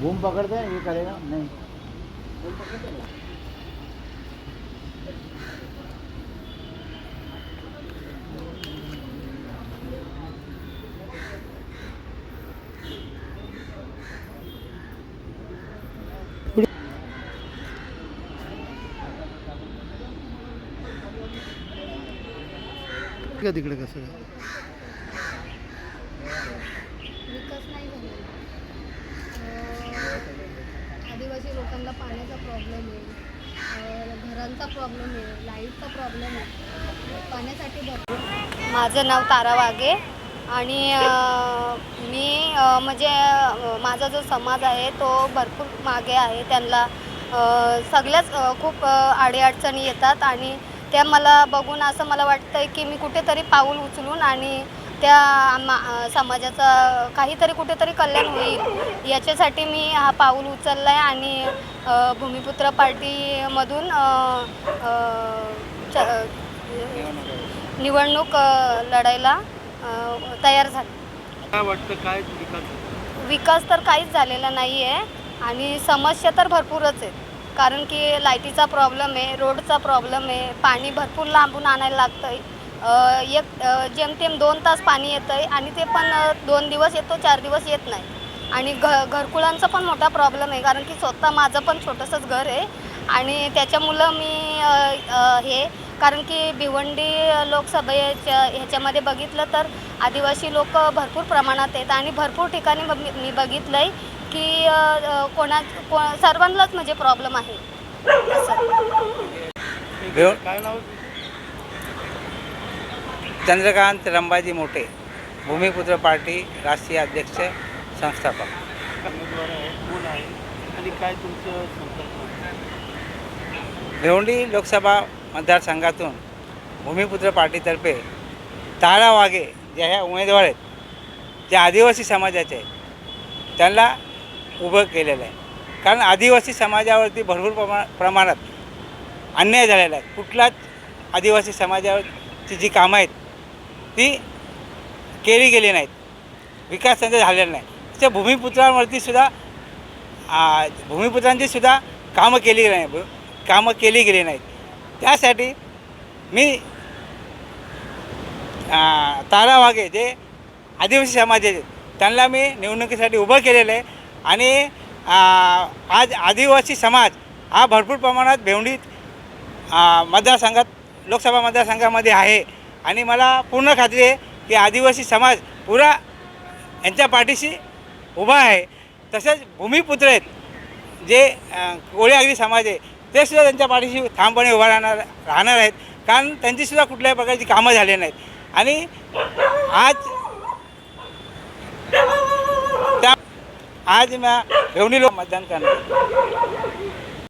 Boom पकड़ते हैं ये करेगा। नहीं। तिकडे कसं आदिवासी पाण्याचा प्रॉब्लेम आहे घरांचा प्रॉब्लेम आहे लाईटचा प्रॉब्लेम आहे. पाण्यासाठी भरपूर माझं नाव तारा वाघे आणि मी म्हणजे माझा जो समाज आहे तो भरपूर मागे आहे. त्यांना सगळ्याच खूप अडीअडचणी येतात आणि त्या मला बघून असं मला वाटतं की मी कुठेतरी पाऊल उचलून आणि त्या मा- समाजाचं काहीतरी कुठेतरी कल्याण होईल. याच्यासाठी मी हा पाऊल उचलला आहे आणि भूमिपुत्र पार्टीमधून निवडणूक लढायला तयार झाले. काय वाटतं काय विकास? तर काहीच झालेला नाही आहे आणि समस्या तर भरपूरच आहेत. कारण की लाईटीचा प्रॉब्लेम आहे रोडचा प्रॉब्लेम आहे पाणी भरपूर लांबून आणायला लागतं आहे एक जेमतेम दोन तास पाणी येतं आहे आणि ते पण दोन दिवस येतो चार दिवस येत नाही. आणि घ घरकुलांचा पण मोठा प्रॉब्लेम आहे कारण की स्वतः माझं पण छोटंसंच घर आहे. आणि त्याच्यामुळं मी हे कारण की भिवंडी लोकसभेच्या ह्याच्यामध्ये बघितलं तर आदिवासी लोक भरपूर प्रमाणात आहेत. आणि भरपूर ठिकाणी मी बघितलं आहे की कोणा को सर्वांनाच म्हणजे प्रॉब्लेम आहे. असं. चंद्रकांत रंबाजी मोठे भूमिपुत्र पार्टी राष्ट्रीय अध्यक्ष संस्थापक. आणि काय तुमचं भिवंडी लोकसभा मतदारसंघातून भूमिपुत्र पार्टीतर्फे तारा वाघे ज्या ह्या उमेदवार आहेत ज्या आदिवासी समाजाचे आहेत त्यांना उभं केलेलं आहे. कारण आदिवासी समाजावरती भरपूर प्रमा प्रमाणात अन्याय झालेला आहे. कुठलाच आदिवासी समाजावरची जी कामं आहेत ती केली गेली नाहीत. विकास त्यांचा झालेला नाही त्या भूमिपुत्रांवरती सुद्धा भूमिपुत्रांची सुद्धा कामं केली गेली नाही कामं केली गेली नाहीत. त्यासाठी मी तारा वाघे जे आदिवासी समाजाचे आहेत, त्यांना मी निवडणुकीसाठी उभं केलेलं आहे. आणि आज आदिवासी समाज हा भरपूर प्रमाणात भेवंडीत मतदारसंघात लोकसभा मतदारसंघामध्ये आहे. आणि मला पूर्ण खात्री आहे की आदिवासी समाज पुरा यांच्या पाठीशी उभा आहे. तसेच भूमिपुत्र आहेत जे कोळी आगरी समाज आहे ते सुद्धा त्यांच्या पाठीशी ठामपणे उभा राहणार राहणार आहेत. कारण त्यांचीसुद्धा कुठल्याही प्रकारची कामं झाली नाहीत. आणि आज त्या आज मी भेवणी लोक मतदान करणार.